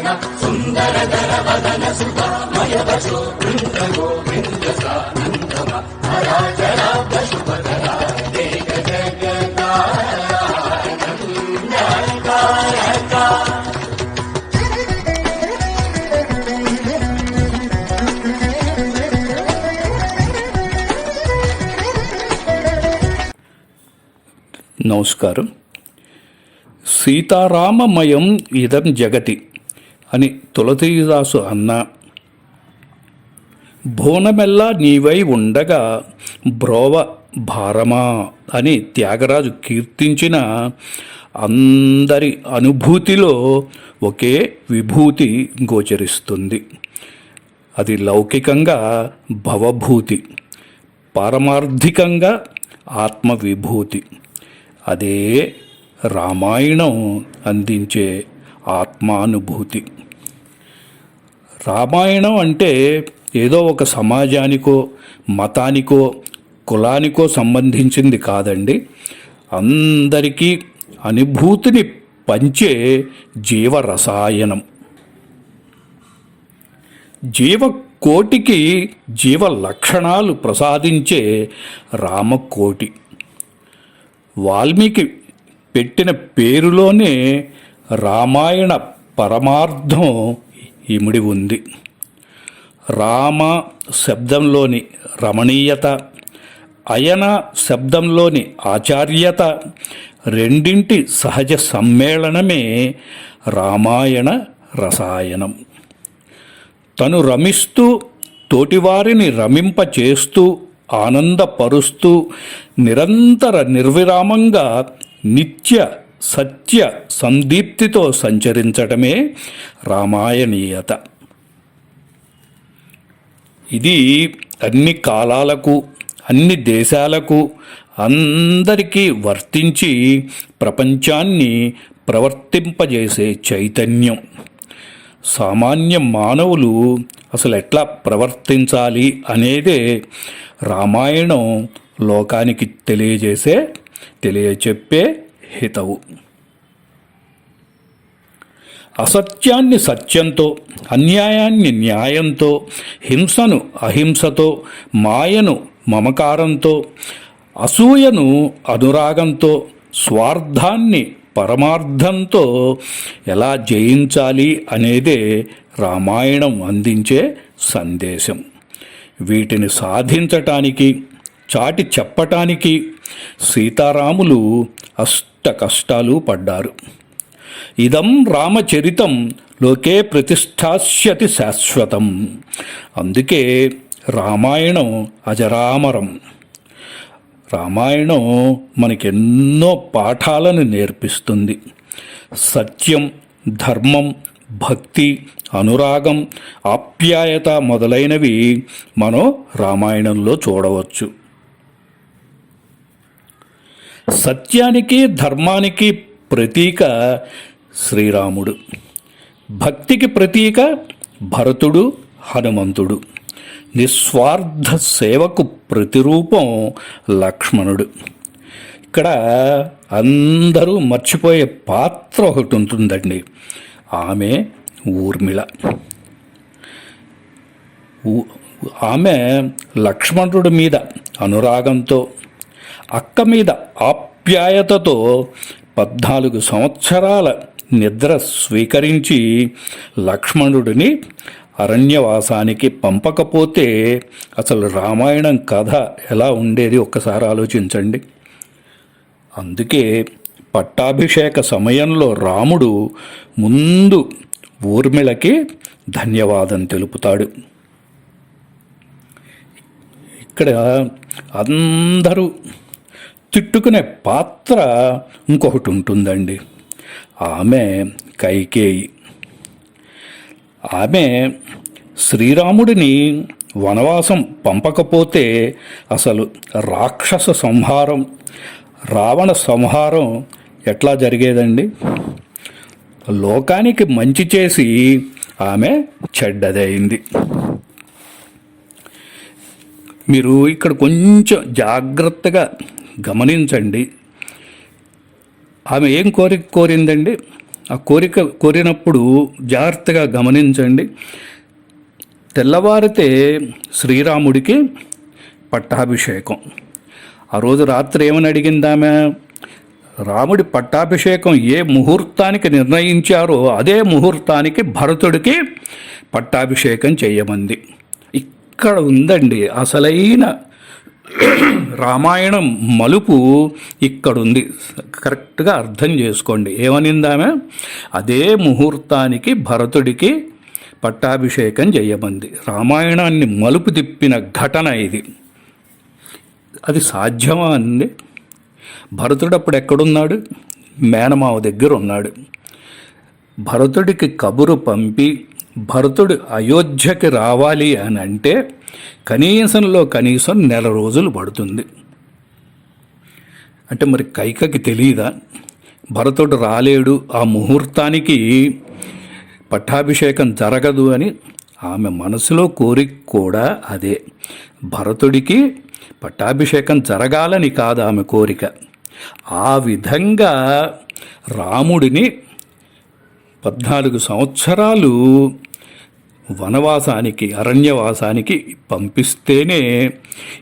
వివాస సుందర దర వదన సుధామయ వశో బృంద గోవింద సానందమ హరాచరాబ్ద శుభకర నమస్కారం. సీతారామమయం ఇదం జగతి. అని తులతీదాసు అన్న. భువనమెల్లా నీవై ఉండగా బ్రోవ భారమా అని త్యాగరాజు కీర్తించిన అందరి అనుభూతిలో ఒకే విభూతి గోచరిస్తుంది. అది లౌకికంగా భవభూతి పారమార్థికంగా ఆత్మవిభూతి. అదే రామాయణం అందించే ఆత్మానుభూతి. రామాయణం అంటే ఏదో ఒక సమాజానికో మతానికో కులానికో సంబంధించింది కాదండి. అందరికీ అనుభూతిని పంచే జీవరసాయనం. జీవకోటికి జీవ లక్షణాలు ప్రసాదించే రామకోటి. వాల్మీకి పెట్టిన పేరులోనే రామాయణ పరమార్థం ఇమిడి ఉంది. రామ శబ్దంలోని రమణీయత అయన శబ్దంలోని ఆచార్యత రెండింటి సహజ సమ్మేళనమే రామాయణ రసాయనం. తను రమిస్తూ తోటివారిని రమింపచేస్తూ ఆనందపరుస్తూ నిరంతర నిర్విరామంగా నిత్య సత్య సందీప్తితో సంచరించటమే రామాయణీయత. ఇది అన్ని కాలాలకు అన్ని దేశాలకు అందరికీ వర్తించి ప్రపంచాన్ని ప్రవర్తింపజేసే చైతన్యం. సామాన్య మానవులు అసలు ఎట్లా ప్రవర్తించాలి అనేదే రామాయణం లోకానికి తెలియజేసే తెలియచెప్పే హితవు. అసత్యాన్ని సత్యంతో అన్యాయాన్ని న్యాయంతో హింసను అహింసతో మాయను మమకారంతో అసూయను అనురాగంతో స్వార్థాన్ని పరమార్థంతో ఎలా జయించాలి అనేదే రామాయణం అందించే సందేశం. వీటిని సాధించటానికి చాటి చెప్పటానికి సీతారాములు అష్ట కష్టాలు పడ్డారు. ఇదం రామచరితం లోకే ప్రతిష్టాస్యతి శాశ్వతం. అందుకే రామాయణం అజరామరం. రామాయణం మనకెన్నో పాఠాలను నేర్పిస్తుంది. సత్యం ధర్మం భక్తి అనురాగం ఆప్యాయత మొదలైనవి మనం రామాయణంలో చూడవచ్చు. సత్యానికి ధర్మానికి ప్రతీక శ్రీరాముడు. భక్తికి ప్రతీక భరతుడు హనుమంతుడు. నిస్వార్థ సేవకు ప్రతిరూపం లక్ష్మణుడు. ఇక్కడ అందరూ మర్చిపోయే పాత్ర ఒకటి ఉంటుందండి. ఆమె ఊర్మిళ. ఊ- ఆమె లక్ష్మణుడి మీద అనురాగంతో అక్క మీద ఆప్యాయతతో పద్నాలుగు సంవత్సరాల నిద్ర స్వీకరించి లక్ష్మణుడిని అరణ్యవాసానికి పంపకపోతే అసలు రామాయణం కథ ఎలా ఉండేది? ఒక్కసారి ఆలోచించండి. అందుకే పట్టాభిషేక సమయంలో రాముడు ముందు ఊర్మిళకి ధన్యవాదం తెలుపుతాడు. ఇక్కడ అందరూ తిట్టుకునే పాత్ర ఇంకొకటి ఉంటుందండి. ఆమె కైకేయి. ఆమె శ్రీరాముడిని వనవాసం పంపకపోతే అసలు రాక్షస సంహారం రావణ సంహారం ఎట్లా జరిగేదండి? లోకానికి మంచి చేసి ఆమె చెడ్డదైంది మీరు ఇక్కడ కొంచెం జాగ్రత్తగా గమనించండి. ఆమె ఏం కోరిక కోరిందండి? ఆ కోరిక కోరినప్పుడు జాగ్రత్తగా గమనించండి. తెల్లవారితే శ్రీరాముడికి పట్టాభిషేకం. ఆ రోజు రాత్రి ఏమని అడిగిందామె? రాముడి పట్టాభిషేకం ఏ ముహూర్తానికి నిర్ణయించారో అదే ముహూర్తానికి భరతుడికి పట్టాభిషేకం చేయమంది. ఇక్కడ ఉందండి అసలైన రామాయణం మలుపు ఇక్కడుంది. కరెక్ట్గా అర్థం చేసుకోండి. ఏమనిందామె? అదే ముహూర్తానికి భరతుడికి పట్టాభిషేకం చేయమంది రామాయణాన్ని మలుపు తిప్పిన ఘటన ఇది. అది సాధ్యమా అండి? భరతుడు అప్పుడు ఎక్కడున్నాడు? మేనమావ దగ్గర ఉన్నాడు భరతుడికి కబురు పంపి భరతుడు అయోధ్యకి రావాలి అని అంటే కనీసంలో కనీసం నెల రోజులు పడుతుంది. అంటే మరి కైకకి తెలియదా భరతుడు రాలేడు ఆ ముహూర్తానికి పట్టాభిషేకం జరగదు అని ఆమె మనసులో కోరిక కూడా అదే. భరతుడికి పట్టాభిషేకం జరగాలని కాదు ఆమె కోరిక. ఆ విధంగా రాముడిని పద్నాలుగు సంవత్సరాలు వనవాసానికి అరణ్యవాసానికి పంపిస్తేనే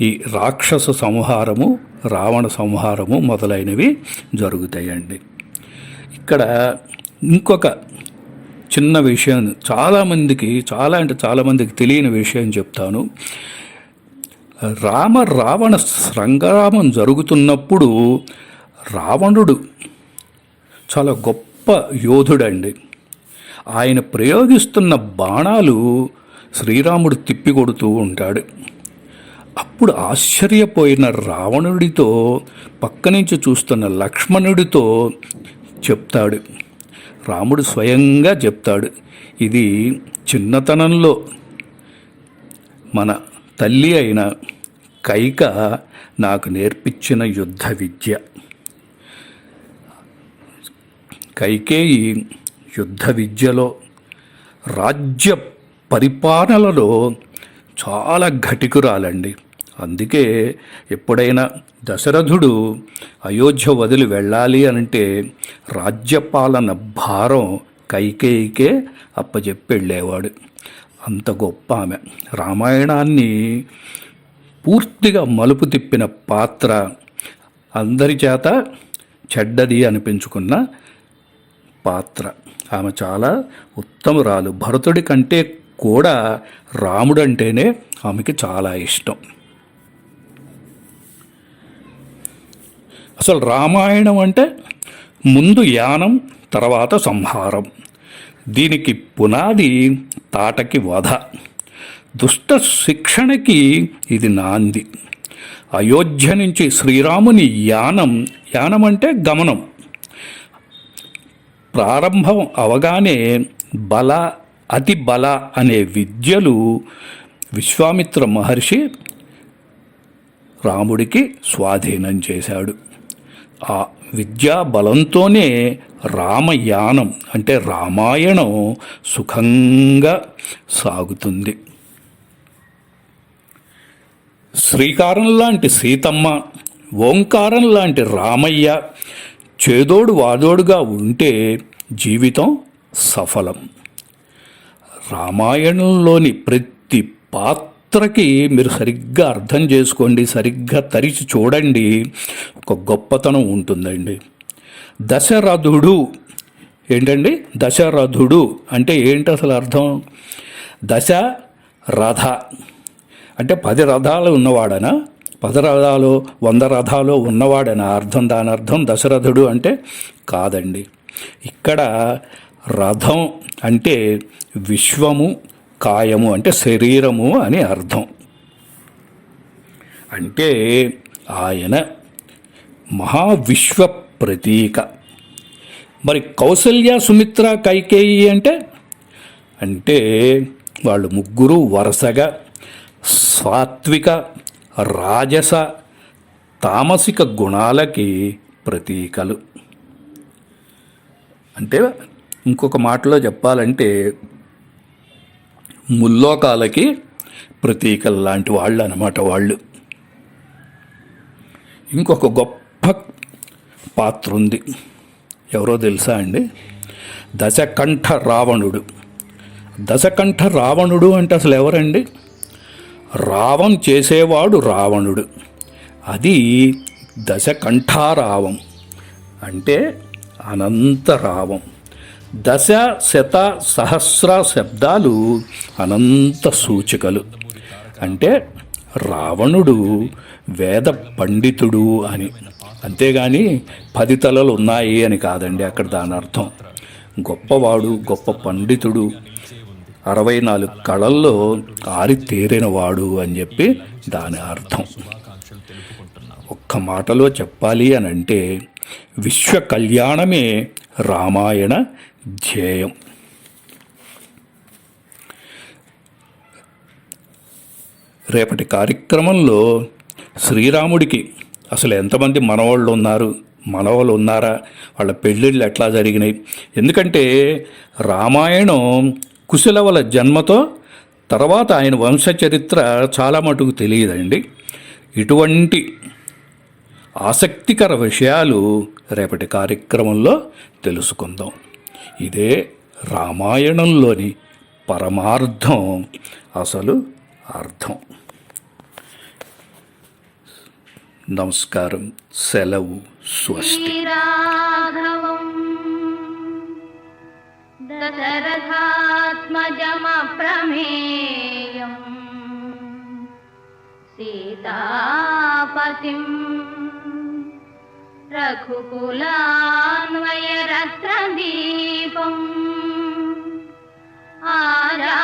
ఈ రాక్షస సంహారము రావణ సంహారము మొదలైనవి జరుగుతాయండి. ఇక్కడ ఇంకొక చిన్న విషయం చాలామందికి చాలా అంటే చాలామందికి తెలియని విషయం చెప్తాను. రామ రావణ సంగ్రామం జరుగుతున్నప్పుడు రావణుడు చాలా గొప్ప యోధుడండి. ఆయన ప్రయోగిస్తున్న బాణాలు శ్రీరాముడు తిప్పికొడుతూ ఉంటాడు. అప్పుడు ఆశ్చర్యపోయిన రావణుడితో పక్క నుంచి చూస్తున్న లక్ష్మణుడితో చెప్తాడు. రాముడు స్వయంగా చెప్తాడు ఇది చిన్నతనంలో మన తల్లి అయిన కైక నాకు నేర్పించిన యుద్ధ విద్య. కైకేయి యుద్ధ విద్యలో రాజ్య పరిపాలనలో చాలా ఘటికురాలండి. అందుకే ఎప్పుడైనా దశరథుడు అయోధ్య వదిలి వెళ్ళాలి అంటే రాజ్యపాలన భారం కైకేయికే అప్పచెప్పెళ్ళేవాడు అంత గొప్ప ఆమె. రామాయణాన్ని పూర్తిగా మలుపు తిప్పిన పాత్ర అందరి చేత చెడ్డది అనిపించుకున్న పాత్ర. ఆమె చాలా ఉత్తమురాలు. భరతుడి కంటే కూడా రాముడంటేనే ఆమెకి చాలా ఇష్టం. అసలు రామాయణం అంటే ముందు యానం తర్వాత సంహారం. దీనికి పునాది తాటకి వధ. దుష్ట శిక్షణకి ఇది నాంది. అయోధ్య నుంచి శ్రీరాముని యానం యానం అంటే గమనం. ప్రారంభం అవగానే బల అతి బల అనే విద్యలు విశ్వామిత్ర మహర్షి రాముడికి స్వాధీనం చేశాడు. ఆ విద్యా బలంతోనే రామయానం అంటే రామాయణం సుఖంగా సాగుతుంది. శ్రీకారం లాంటి సీతమ్మ ఓంకారం లాంటి రామయ్య చేదోడు వాదోడుగా ఉంటే జీవితం సఫలం. రామాయణంలోని ప్రతి పాత్రకి మీరు సరిగ్గా అర్థం చేసుకోండి సరిగ్గా తరిచి చూడండి. ఒక గొప్పతనం ఉంటుందండి. దశరథుడు ఏంటండి? దశరథుడు అంటే ఏంటి అసలు అర్థం? దశ రథ. అంటే పది రథాలు ఉన్నవాడనా? పది రథాలు వంద రథాలు ఉన్నవాడని అర్థం దాని అర్థం దశరథుడు అంటే కాదండి. ఇక్కడ రథం అంటే విశ్వము కాయము అంటే శరీరము అని అర్థం. అంటే ఆయన మహావిశ్వ ప్రతీక. మరి కౌసల్య సుమిత్ర కైకేయి అంటే? అంటే వాళ్ళు ముగ్గురు వరుసగా సాత్విక రాజస తామసిక గుణాలకి ప్రతీకలు. అంటే ఇంకొక మాటలో చెప్పాలంటే ముల్లోకాలకి ప్రతీకలు లాంటి వాళ్ళు అన్నమాట వాళ్ళు. ఇంకొక గొప్ప పాత్ర ఉంది ఎవరో తెలుసా అండి? దశకంఠ రావణుడు. దశకంఠ రావణుడు అంటే అసలు ఎవరండి? రావం చేసేవాడు రావణుడు. అది దశకంఠారావం. అంటే అనంత రావం. దశ శత సహస్ర శబ్దాలు అనంత సూచికలు. అంటే రావణుడు వేద పండితుడు అని. అంతేగాని పది తలలు ఉన్నాయి అని కాదండి అక్కడ దాని అర్థం గొప్పవాడు గొప్ప పండితుడు అరవై నాలుగు కళల్లో ఆరితేరినవాడు అని చెప్పి దాని అర్థం. ఒక్క మాటలో చెప్పాలి అని అంటే విశ్వ కళ్యాణమే రామాయణ ధ్యేయం. రేపటి కార్యక్రమంలో శ్రీరాముడికి అసలు ఎంతమంది మనవాళ్ళు ఉన్నారు? మనవలు ఉన్నారా? వాళ్ళ పెళ్ళిళ్ళు ఎట్లా జరిగినాయి? ఎందుకంటే రామాయణం కుశలవల జన్మతో తర్వాత ఆయన వంశచరిత్ర చాలా మటుకు తెలియదండి. ఇటువంటి ఆసక్తికర విషయాలు రేపటి కార్యక్రమంలో తెలుసుకుందాం. ఇదే రామాయణంలోని పరమార్థం అసలు అర్థం. నమస్కారం. సెలవు స్వస్తి. दशरथात्मजमप्रमेयम् सीतापतिम् रघुकुलान्वयरत्रदीपम् आरा